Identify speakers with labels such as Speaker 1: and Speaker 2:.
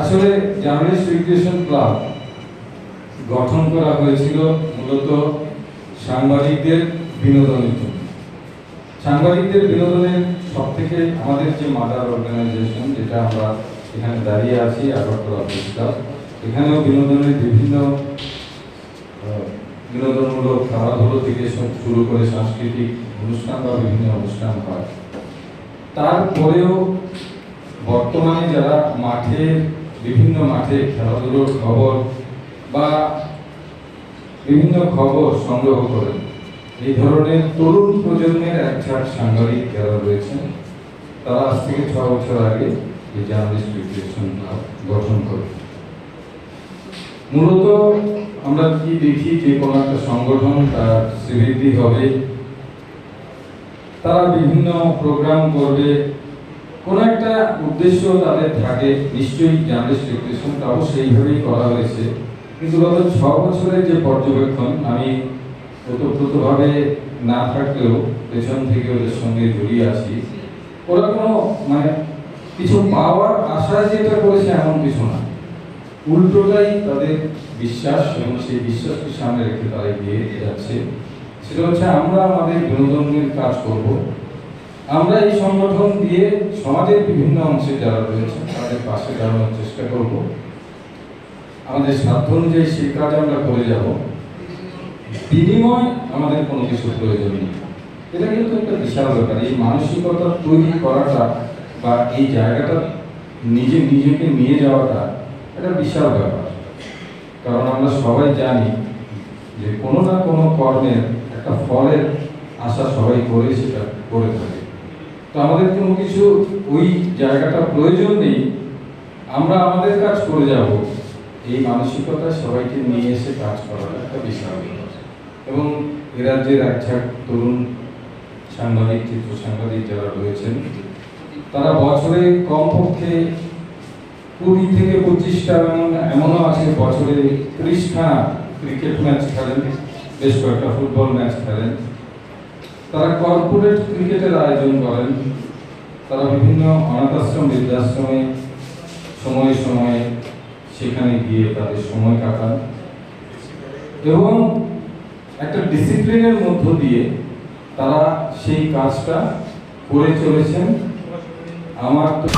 Speaker 1: আসলে journalist recreation club গঠন করা হয়েছিল মূলত সাংবাদিকদের বিনোদনের জন্য। সাংবাদিকদের বিনোদনের সব থেকে আমাদের যে মাদার অর্গানাইজেশন, যেটা আমরা এখানে দাঁড়িয়ে আছি আগরতলা প্রেস ক্লাব এখানেও বিনোদনের বিভিন্ন বিনোদনমূলক খেলাধুলো থেকে শুরু করে সাংস্কৃতিক অনুষ্ঠান বা বিভিন্ন অনুষ্ঠান হয়। তারপরেও বর্তমানে যারা মাঠে বিভিন্ন মাঠে খেলাধুলোর খবর বা বিভিন্ন খবর সংগ্রহ করেন। এই ধরনের তরুণ প্রজন্মের এক ঝাঁক সাংবাদিক যারা রয়েছেন, তারা আজ থেকে ছ বছর আগে এই জার্নালিস্ট ক্লাব গঠন করে মূলত আমরা কি দেখি, যে কোনো একটা সংগঠন তার শ্রীবৃদ্ধি হবে, তারা বিভিন্ন প্রোগ্রাম করবে কোনো একটা উদ্দেশ্য তাদের থাকে, নিশ্চয়ই জার্নালিস্ট রিক্রিয়েশনটাও সেইভাবেই করা হয়েছে। কিন্তু গত ছ বছরের যে পর্যবেক্ষণ, আমি ওতপ্রোতভাবে না থাকলেও পেছন থেকে ওদের সঙ্গে জড়িয়ে আছি। ওরা কোনো মানে কিছু পাওয়ার আশায় যেটা করেছে এমন কিছু না। উল্টোটাই তাদের বিশ্বাস এবং সেই বিশ্বাসকে সামনে রেখে তারা এগিয়ে যাচ্ছে। সেটা হচ্ছে আমরা আমাদের বিনোদনের কাজ করব। আমরা এই সংগঠন দিয়ে সমাজের বিভিন্ন অংশে যারা রয়েছে তাদের পাশে দাঁড়ানোর চেষ্টা করব। আমাদের সাধ্য অনুযায়ী সেই কাজ আমরা করে যাব। বিনিময় আমাদের কোনো কিছু প্রয়োজন নেই। এটা কিন্তু একটা বিশাল ব্যাপার। এই মানসিকতা তৈরি করাটা বা এই জায়গাটা নিজে নিজেকে নিয়ে যাওয়াটা এটা বিশাল ব্যাপার। কারণ আমরা সবাই জানি যে কোনো না কোনো কর্মের একটা ফলের আশা সবাই করে সেটা করে থাকে। তো আমাদের কোনো কিছু ওই জায়গাটা প্রয়োজন নেই, আমরা আমাদের কাজ করে যাব। এই মানসিকতা সবাইকে নিয়ে এসে কাজ করাটা একটা বিশাল এবং এ রাজ্যের এক ঝাঁক তরুণ সাংবাদিক, চিত্র সাংবাদিক যারা রয়েছেন, তারা বছরে কমপক্ষে কুড়ি থেকে পঁচিশটা এমন, এমনও আছে বছরে ত্রিশখানা ক্রিকেট ম্যাচ খেলেন, বেশ কয়েকটা ফুটবল ম্যাচ খেলেন। তারা কর্পোরেট ক্রিকেটের আয়োজন করেন। তারা বিভিন্ন অনাথাশ্রম, বৃদ্ধাশ্রমে সময়ে সময়ে সেখানে গিয়ে তাদের সময় কাটান এবং একটা ডিসিপ্লিনের মধ্য দিয়ে তারা সেই কাজটা করে চলেছেন। আমার তো